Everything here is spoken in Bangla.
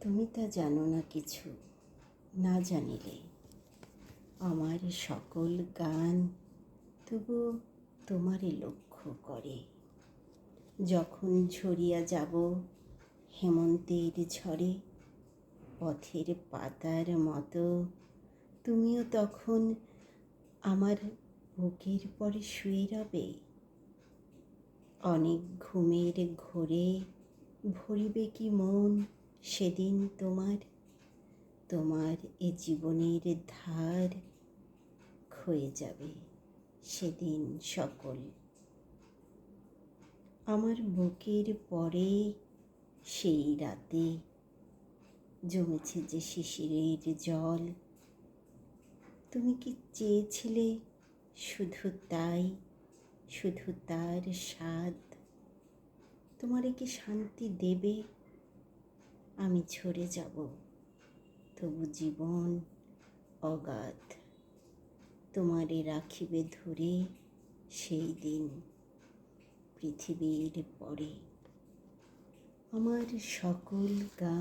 তুমি তা জানো না কিছু? না জানিলে আমার সকল গান তবু তোমারই লক্ষ্য করে। যখন ঝরিয়া যাব হেমন্তের ঝড়ে, পথের পাতার মতো তুমিও তখন আমার বুকের পরে শুয়ে রবে। অনেক ঘুমের ঘোরে ভরিবে কি মন? সেদিন তোমার তোমার এ জীবনের ধার ক্ষয়ে যাবে সেদিন সকল। আমার বুকের পরে সেই রাতে জমেছে যে শিশিরের জল। তুমি কি চেয়েছিলে শুধু তাই, শুধু তার স্বাদ? তোমারে কি শান্তি দেবে আমি ছড়ে যাব। তবু জীবন অগাধ। তোমারে রাখিবে ধরে সেই দিন পৃথিবীর পরে। আমার সকল গান